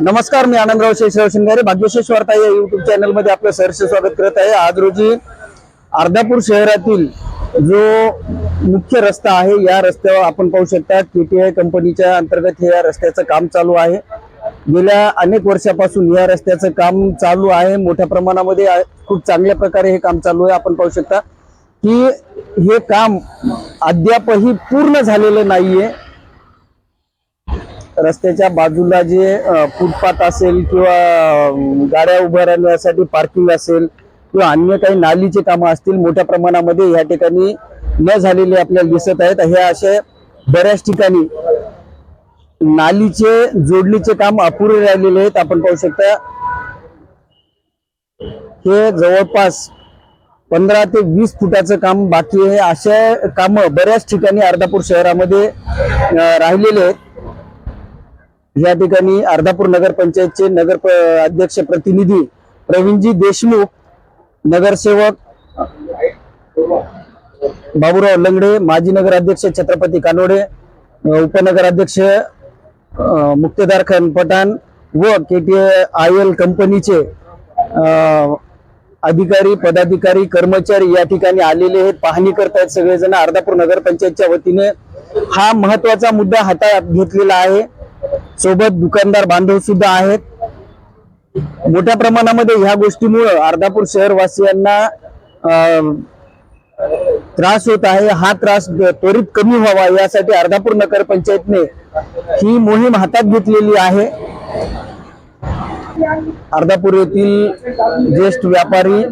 नमस्कार मी आनंदराव शेषराव शिंगारे. भाग्यशेष वार्ता या युट्यूब चॅनलमध्ये आपलं सहर्ष स्वागत करत आहे. आज रोजी अर्धापूर शहरातील जो मुख्य रस्ता आहे या रस्त्यावर आपण पाहू शकता केटीआय कंपनीच्या अंतर्गत हे या रस्त्याचं काम चालू आहे. गेल्या अनेक वर्षापासून या रस्त्याचं काम चालू आहे. मोठ्या प्रमाणामध्ये खूप चांगल्या प्रकारे हे काम चालू आहे. आपण पाहू शकता की हे काम अद्यापही पूर्ण झालेलं नाहीये. रस्त्याच्या बाजूला जे फुटपाथ असेल किंवा गाड्या उभ्या राहण्यासाठी पार्किंग असेल किंवा अन्य काही नालीचे कामं असतील मोठ्या प्रमाणामध्ये या ठिकाणी न झालेले आपल्याला दिसत आहेत. हे असे बऱ्याच ठिकाणी नालीचे जोडणीचे काम अपुरे राहिलेले आहेत. आपण पाहू शकता हे जवळपास पंधरा ते वीस फुटाचं काम बाकी आहे. अशा कामं बऱ्याच ठिकाणी अर्धापूर शहरामध्ये राहिलेले आहेत. या ठिकाणी अर्धापूर नगरपंचायतचे नगर प- अध्यक्ष प्रतिनिधी प्रवीणजी देशमुख नगरसेवक बाबूराव लंगडे माजी नगराध्यक्ष छत्रपती कानोडे उपनगर उपनगराध्यक्ष मुक्तेदार खान पठाण व के टी आय एल कंपनीचे अधिकारी पदाधिकारी कर्मचारी या ठिकाणी आलेले आहेत. पाहणी करतायत सगळेजण. अर्धापूर नगरपंचायतच्या वतीने हा महत्त्वाचा मुद्दा हातात घेतलेला आहे. सोबत दुकानदार बांधव सुद्धा आहेत. मोठ्या प्रमाणामध्ये ह्या गोष्टीमुळं अर्धापूर शहरवासियांना अं, त्रास होत आहे. हा त्रास त्वरित कमी व्हावा. यासाठी अर्धापूर नगरपंचायतने ही मोहीम हातात घेतलेली आहे. अर्धापूर येथील ज्येष्ठ व्यापारी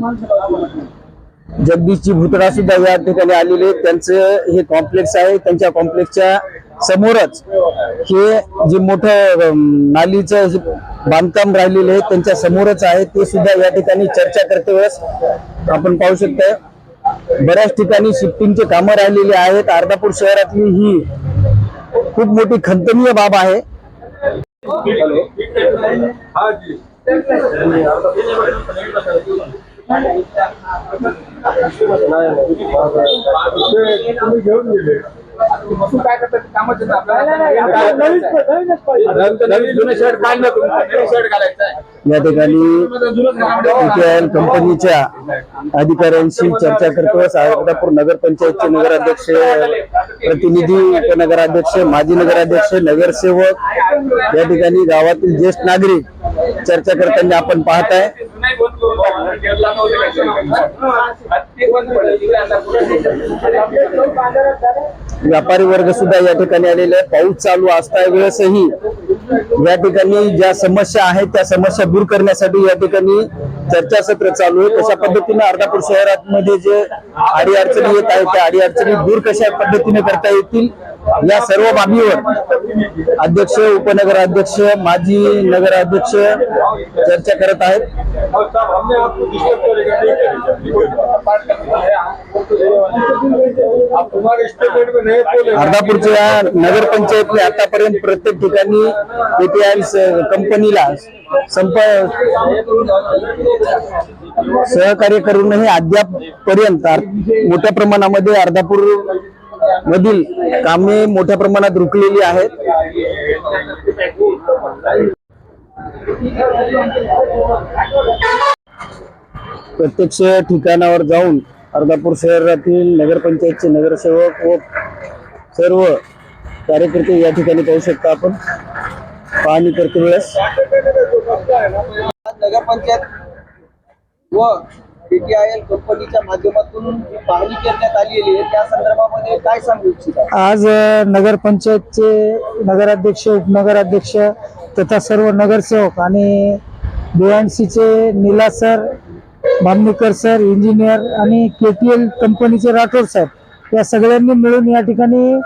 जगदीशजी भुतडा सुद्धा या ठिकाणी आलेले आहेत. त्यांचं हे कॉम्प्लेक्स आहे. त्यांच्या कॉम्प्लेक्सच्या समोरच हे जे मोठं नालीचं जे बांधकाम राहिलेलं आहे त्यांच्या समोरच आहे. ते सुद्धा या ठिकाणी चर्चा करते वेळेस आपण पाहू शकतोय. बऱ्याच ठिकाणी शिफ्टिंगचे कामं राहिलेली आहेत. अर्धापूर शहरातली ही खूप मोठी खंतनीय बाब आहे. हाँ जी. तुम्ही घेऊन गेले काय करतात या ठिकाणी कंपनीच्या अधिकाऱ्यांशी चर्चा करतो. अर्धापूर नगर पंचायतचे नगराध्यक्ष प्रतिनिधी उपनगराध्यक्ष माजी नगराध्यक्ष नगरसेवक या ठिकाणी गावातील ज्येष्ठ नागरिक चर्चा करताना आपण पाहताय. नाही बंद केरला व्यापारी वर्ग सुद्धा या ठिकाणी आलेले आहे पाऊस चालू असता वेळेसही या ठिकाणी ज्या समस्या आहेत त्या समस्या दूर करण्यासाठी या ठिकाणी चर्चासत्र चालू आहे. कशा पद्धतीने अर्धापूर शहरात मध्ये जे आडी अडचणी येत आहेत त्या आडी अडचणी दूर कशा पद्धतीने करता येतील या सर्व बाबीवर अध्यक्ष उपनगराध्यक्ष माजी नगराध्यक्ष चर्चा करत आहेत. अर्धापूरच्या नगरपंचायतने आतापर्यंत प्रत्येक ठिकाणी एपीआय कंपनीला संप सहकार्य करूनही अद्याप पर्यंत मोठ्या प्रमाणामध्ये अर्धापूर मधील कामे मोठ्या प्रमाणात रुकलेली आहेत. प्रत्यक्ष ठिकाणावर जाऊन अर्धापूर शहरातील नगरपंचायतचे नगरसेवक व सर्व कार्यकर्ते या ठिकाणी पाहू शकता आपण. पाहणी करते वेळेस. नगरपंचायत व पीटीआयएल कंपनीच्या माध्यमातून पाहणी करण्यात आलेली आहे त्या संदर्भामध्ये काय सांगू इच्छिता? आज नगरपंचायतचे नगराध्यक्ष उपनगराध्यक्ष तथा सर्व नगरसेवक आणि बीएनसीचे निला सर बामणेकर सर इंजिनियर आणि के टी एल कंपनीचे राठोड साहेब या सगळ्यांनी मिळून या ठिकाणी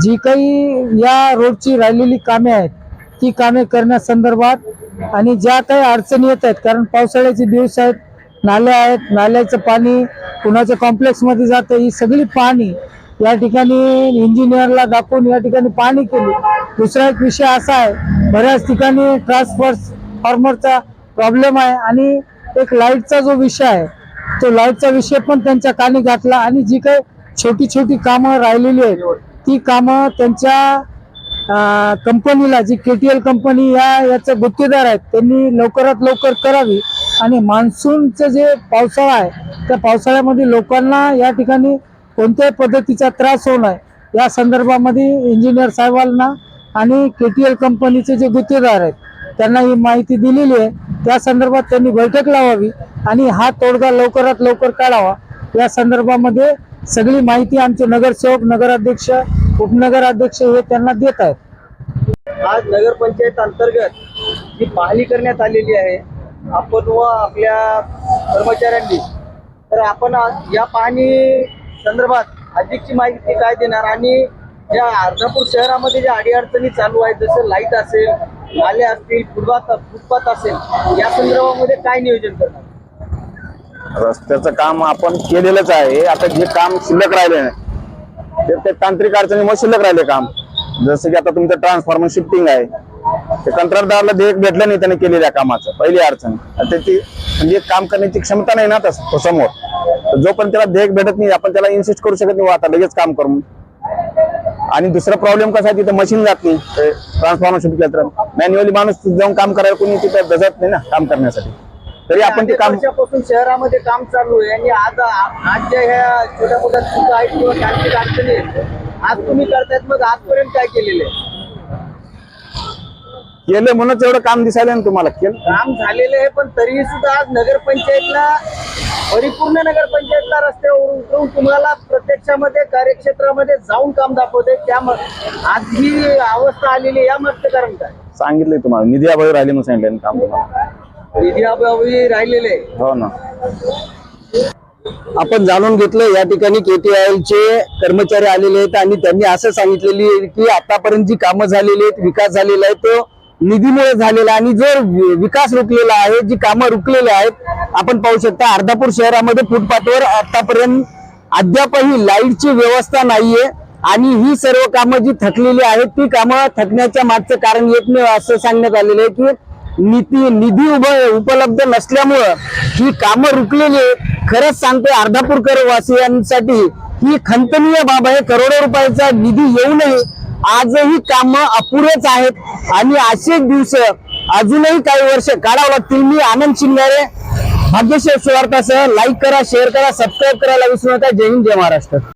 जी काही या रोडची राहिलेली कामे आहेत ती कामे करण्यासंदर्भात आणि ज्या काही अडचणी येत आहेत कारण पावसाळ्याचे दिवस आहेत नाल्या आहेत नाल्याचं पाणी कुणाच्या कॉम्प्लेक्समध्ये जातं ही सगळी पाणी या ठिकाणी इंजिनियरला दाखवून या ठिकाणी पाणी केली. दुसरा एक विषय असा आहे बऱ्याच ठिकाणी ट्रान्सफर फॉर्मरचा प्रॉब्लेम आहे आणि एक लाईटचा जो विषय आहे तो लाईटचा विषय पण त्यांच्या कानी घातला आणि जी काही छोटी छोटी कामं राहिलेली आहेत ती कामं त्यांच्या कंपनीला G K T L company या याचा गुत्तेदार आहेत त्यांनी लवकरात लवकर करावी. आणि मान्सूनचं जे पावसाळा आहे त्या पावसाळ्यामध्ये लोकांना या ठिकाणी कोणत्याही पद्धतीचा त्रास होऊ नये. या संदर्भामध्ये इंजिनियर साहेबांना आणि के टी एल कंपनीचे जे गुत्तेदार आहेत त्यांना ही माहिती दिलेली आहे. त्या संदर्भात त्यांनी बैठक लावावी आणि हा तोडगा लवकरात लवकर काढावा. या संदर्भामध्ये सगळी माहिती आमचे नगरसेवक नगराध्यक्ष उपनगराध्यक्ष हे त्यांना देत आहेत. आज नगरपंचायत अंतर्गत जी पाहणी करण्यात आलेली आहे. आपण व आपल्या कर्मचाऱ्यांनी. तर आपण या पाहणी संदर्भात अधिकची माहिती काय देणार आणि या अर्धापूर शहरामध्ये ज्या अडीअडचणी चालू आहेत जसं लाइट असेल नाले असतील फुटपाथ फुटपाथ असेल या संदर्भामध्ये काय नियोजन करणार? रस्त्याचं काम आपण केलेलंच आहे. आता जे काम शिल्लक राहिले नाही ते तांत्रिक अडचणीमुळे शिल्लक राहिले काम. जसं की आता तुमचं ट्रान्सफॉर्मर शिफ्टिंग आहे. ते कंत्राटदाराला देख भेटलं नाही त्याने केलेल्या कामाचं पहिली अडचण. त्याची म्हणजे काम करण्याची क्षमता नाही ना तस तो समोर. जोपर्यंत त्याला देख भेटत नाही आपण त्याला इन्सिस्ट करू शकत नाही "वा, आता लगेच काम करून आणि दुसरा प्रॉब्लेम कसा आहे तिथे मशीन जात नाही. ट्रान्सफॉर्मर शिफ्ट तर मॅन्युअली माणूस जाऊन काम करायला कोणी तिथे जगत नाही ना काम करण्यासाठी. तरी आपण ते काम शहरामध्ये काम चालू आहे आणि आज आज ज्या ह्या छोट्या मोठ्या चुका आहेत किंवा तांत्रिक अडचणी आहेत, आज तुम्ही करतायत मग आजपर्यंत काय केलेलं आहे? केलं म्हणूनच एवढं काम दिसायला ना तुम्हाला केलं काम झालेलं आहे पण तरीही सुद्धा आज नगरपंचायतला परिपूर्ण नगरपंचायतला रस्त्यावर उतरून तुम्हाला प्रत्यक्षामध्ये कार्यक्षेत्रामध्ये जाऊन काम दाखवते त्या आज ही अवस्था आलेली आहे, या मागचं कारण काय? सांगितलंय तुम्हाला. निधी अभावी राहिले म्हणून सांगितलं काम तुम्हाला. निधी अभावी राहिलेले आहे. हो ना. आपण जाणून घेतलं या ठिकाणी केटीआयएल चे कर्मचारी आलेले आहेत आणि त्यांनी असं सांगितलेली आहे की आतापर्यंत जी कामं झालेली आहेत विकास झालेला आहे तो निधीमुळे झालेला आणि जो विकास रुकलेला आहे जी कामं रुकलेली आहेत आपण पाहू शकता अर्धापूर शहरामध्ये फुटपाथवर आतापर्यंत अद्यापही लाईटची व्यवस्था नाहीये आणि ही सर्व कामं जी थकलेली आहेत ती कामं थकण्याच्या मागचं कारण एकमेव असं सांगण्यात आलेलं आहे की निधी निधी उभ उपलब्ध नसल्यामुळं ही कामं रुकलेली आहेत. खरंच सांगते अर्धापूरकर वासियांसाठी ही खंतनीय बाब आहे. करोडो रुपयाचा निधी येऊनही आजही कामं अपुरेच आहेत. आणि असे दिवस अजूनही काही वर्ष काढावं लागतील. मी आनंद शिंगारे भाग्यशेष सुवार्थासह लाईक करा शेअर करा सबस्क्राईब करायला विसरू नका. जय हिंद जय महाराष्ट्र.